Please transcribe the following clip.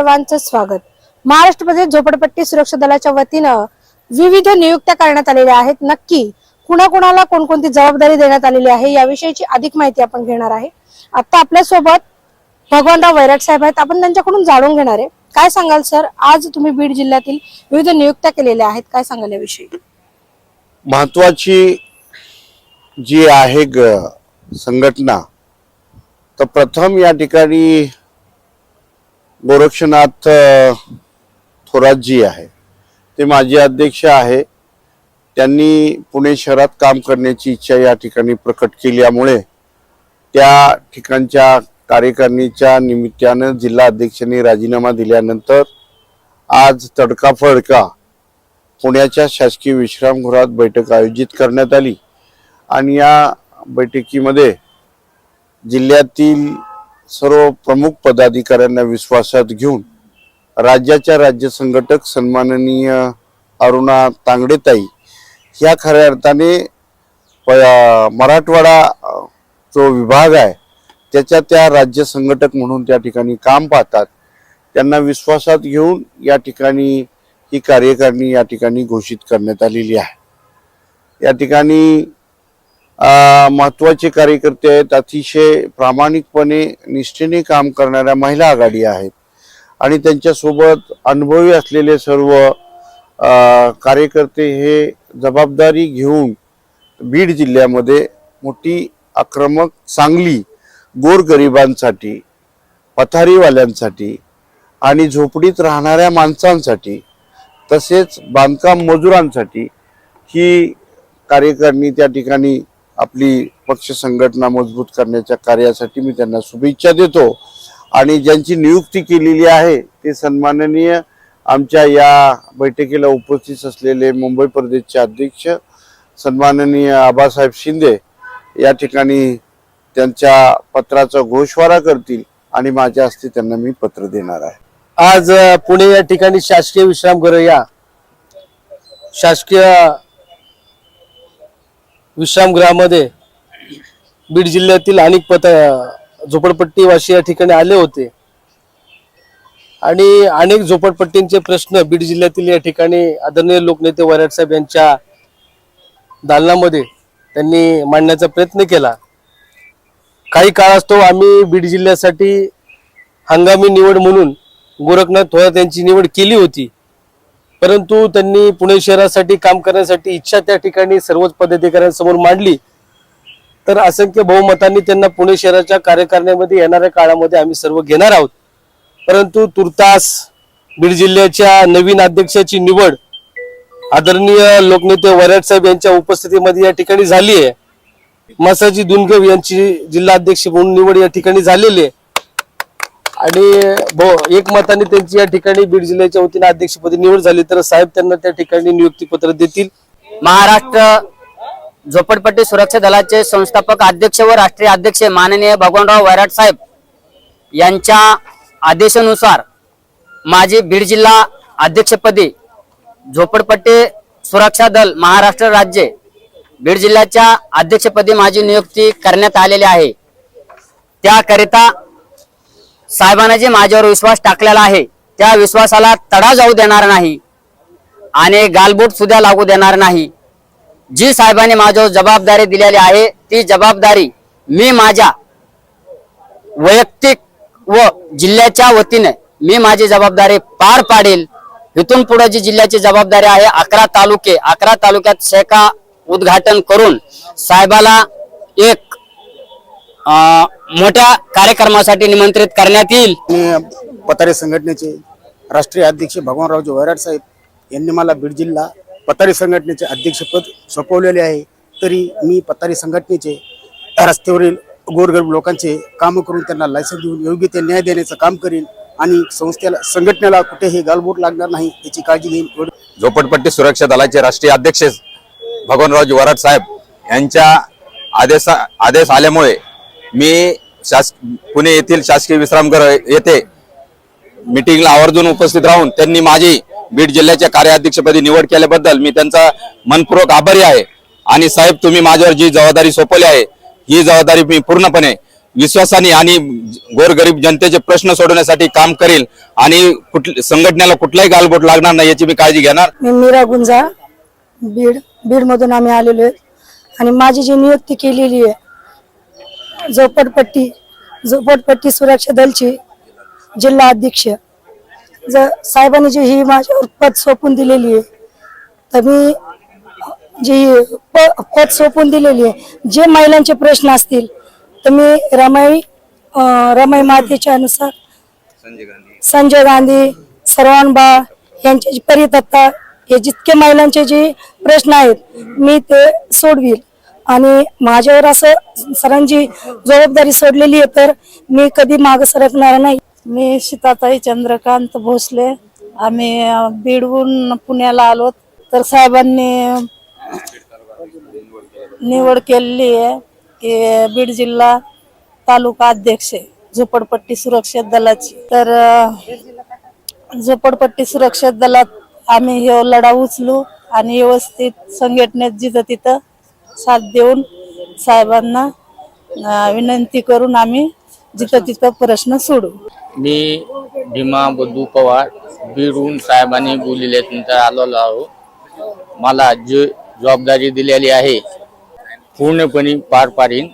सर्वांचं स्वागत. महाराष्ट्रमध्ये झोपडपट्टी सुरक्षा दलाच्या वतीनं विविध नियुक्त्या करण्यात आलेल्या आहेत. नक्की कुणाकुणाला कोणकोणती जबाबदारी देण्यात आलेली आहे याविषयीची अधिक माहिती आपण घेणार आहे. आता आपल्यासोबत भगवानराव वैराट साहेब आहेत. आपण त्यांच्याकडून जाणून घेणार आहे. काय सांगाल सर? आज तुम्ही बीड जिल्ह्यातील विविध नियुक्त्या केलेल्या आहेत. काय सांगाल याविषयी? महत्वाची जी आहे ग संघटना तर प्रथम या ठिकाणी गोरक्षनाथ अ, थोरातजी आहे. ते माजी अध्यक्ष आहे. त्यांनी पुणे शहरात काम करण्याची इच्छा या ठिकाणी प्रकट केल्यामुळे त्या ठिकाणच्या कार्यकारिणीच्या निमित्तानं जिल्हा अध्यक्षांनी राजीनामा दिल्यानंतर आज तडकाफडका पुण्याच्या शासकीय विश्रामगृहात बैठक आयोजित करण्यात आली. आणि या बैठकीमध्ये जिल्ह्यातील सर्व प्रमुख पदाधिकाऱ्यांना विश्वासात घेऊन राज्याच्या राज्य संघटक सन्माननीय अरुणा तांगडेताई ह्या खऱ्या अर्थाने प- मराठवाडा जो विभाग आहे त्याच्या त्या राज्य संघटक म्हणून त्या ठिकाणी काम पाहतात. त्यांना विश्वासात घेऊन या ठिकाणी ही कार्यकारिणी या ठिकाणी घोषित करण्यात आलेली आहे. या ठिकाणी महत्त्वाचे महत्त्वाचे कार्यकर्ते आहेत. अतिशय प्रामाणिकपणे निष्ठेने काम करणाऱ्या महिला आघाडी आहेत. आणि त्यांच्यासोबत अनुभवी असलेले सर्व कार्यकर्ते हे जबाबदारी घेऊन बीड जिल्ह्यामध्ये मोठी आक्रमक चांगली गोरगरिबांसाठी पथारीवाल्यांसाठी आणि झोपडीत राहणाऱ्या माणसांसाठी तसेच बांधकाम मजुरांसाठी ही कार्यकारिणी त्या ठिकाणी आपली पक्ष संघटना मजबूत करण्याच्या कार्यासाठी मी त्यांना शुभेच्छा देतो. आणि ज्यांची नियुक्ती केलेली आहे ते सन्माननीय आमच्या या बैठकीला उपस्थित असलेले मुंबई प्रदेशचे अध्यक्ष सन्माननीय आबासाहेब शिंदे या ठिकाणी त्यांच्या पत्राचा घोषवारा करतील आणि माझ्या हस्ते त्यांना मी पत्र देणार आहे. आज पुणे या ठिकाणी शासकीय विश्रामगृह या शासकीय विश्रामगृहामध्ये बीड जिल्ह्यातील अनेक पत झोपडपट्टीवासी या ठिकाणी आले होते. आणि अनेक झोपडपट्टींचे प्रश्न बीड जिल्ह्यातील या ठिकाणी आदरणीय लोकनेते वराड साहेब यांच्या दालनामध्ये त्यांनी मांडण्याचा प्रयत्न केला. काही काळास्तव आम्ही बीड जिल्ह्यासाठी हंगामी निवड म्हणून गोरखनाथ थोरात यांची निवड केली होती. परंतु त्यांनी पुणे शहरासाठी काम करण्यासाठी इच्छा त्या ठिकाणी सर्वच पदाधिकाऱ्यांसमोर मांडली. तर असंख्य बहुमतांनी त्यांना पुणे शहराच्या कार्यकारिणीमध्ये येणाऱ्या काळामध्ये आम्ही सर्व घेणार आहोत. परंतु तुर्तास बीड जिल्ह्याच्या नवीन अध्यक्षाची निवड आदरणीय लोकनेते वराट साहेब यांच्या उपस्थितीमध्ये या ठिकाणी झाली आहे. मसाजी दुनगव यांची जिल्हा अध्यक्ष म्हणून निवड या ठिकाणी झालेली आहे. आणि ब- एक मताने त्यांची या ठिकाणी बीड जिल्ह्याच्या वतीने अध्यक्षपदी निवड झाली तर साहेब त्यांना त्या ठिकाणी नियुक्ती पत्र देतील. महाराष्ट्र झोपडपट्टी सुरक्षा दलाचे संस्थापक अध्यक्ष व राष्ट्रीय अध्यक्ष माननीय भगवानराव वैराट साहेब यांच्या आदेशानुसार माझी बीड जिल्हा अध्यक्षपदी झोपडपट्टी सुरक्षा दल महाराष्ट्र राज्य बीड जिल्ह्याच्या अध्यक्षपदी माझी नियुक्ती करण्यात आलेली आहे. त्याकरिता साहेबांना जे माझ्यावर विश्वास टाकलेला आहे त्या विश्वासाला तडा जाऊ देणार नाही आणि गालबोट सुद्धा लागू देणार नाही. जी साहेबांनी माझ्यावर जबाबदारी दिलेली आहे ती जबाबदारी मी माझ्या वैयक्तिक व जिल्ह्याच्या वतीने मी माझी जबाबदारी पार पाडेल. इथून पुढे जी जिल्ह्याची जबाबदारी आहे अकरा तालुके अकरा तालुक्यात शेका उद्घाटन करून साहेबाला एक मोठ्या कार्यक्रमासाठी निमंत्रित करण्यात येईल. पतारे संघटनेचे राष्ट्रीय अध्यक्ष भगवानरावजी वैराट साहेब यांनी मला बीड जिल्हा पतारे संघटनेचे अध्यक्षपद सोपवलेले आहे. तरी मी पतारे संघटनेचे रस्त्यावरील गोरगरीब लोकांचे काम करून त्यांना लायसन्स देऊन योग्य ते न्याय देण्याचं काम करीन आणि संस्थेला संघटनेला कुठेही गालबोट लागणार नाही याची काळजी घेईन. झोपडपट्टी सुरक्षा दलाचे राष्ट्रीय अध्यक्ष भगवानरावजी वराड साहेब यांच्या आदेश आदेश आल्यामुळे मी शास पुणे येथील शासकीय विश्रामगृह येथे मीटिंगला आवर्जून उपस्थित राहून त्यांनी माझी बीड जिल्ह्याच्या कार्याध्यक्षपदी निवड केल्याबद्दल मी त्यांचा मनपूर्वक आभारी आहे. आणि साहेब तुम्ही माझ्यावर जी जबाबदारी सोपवली आहे ही जबाबदारी मी पूर्णपणे विश्वासाने आणि गोरगरीब जनतेचे प्रश्न सोडवण्यासाठी काम करेल आणि कुठल्या संघटनेला कुठलाही गालबोट लागणार नाही याची मी काळजी घेणार. मी मीरा गुंजा बीड बीडमधून आम्ही आलेलो आहे. आणि माझी जी नियुक्ती केलेली आहे झोपडपट्टी झोपडपट्टी सुरक्षा दलची जिल्हा अध्यक्ष. जर साहेबांनी जी ही माझ्यावर पद सोपून दिलेली आहे तर मी जी प- पद सोपून दिलेली आहे जे महिलांचे प्रश्न असतील तर मी रमाई रमाई मातेच्या अनुसार संजय गांधी. सर्वांबा यांची जी परितत्ता हे जितके महिलांचे जे प्रश्न आहेत मी ते सोडवील. आणि माझ्यावर असं सरांची जबाबदारी सोडलेली आहे तर मी कधी माग सरकणार नाही. मी सीताताई चंद्रकांत भोसले. आम्ही बीडहून पुण्याला आलो. तर साहेबांनी निवड केलेली आहे की बीड जिल्हा तालुका अध्यक्ष आहे, झोपडपट्टी सुरक्षा दलाची. तर झोपडपट्टी सुरक्षा दलात आम्ही हे लढा उचलू आणि व्यवस्थित संघटनेत जिथं तिथं साथ देऊन साहेबांना विनंती करून आम्ही जिथं तिथं प्रश्न सोडू. मी भीमा बद्दू पवार बीडहून साहेबांनी बोलिल्यानंतर आलेलो आहो मला जी जबाबदारी दिलेली आहे. पूर्णपणे पार पाडीन.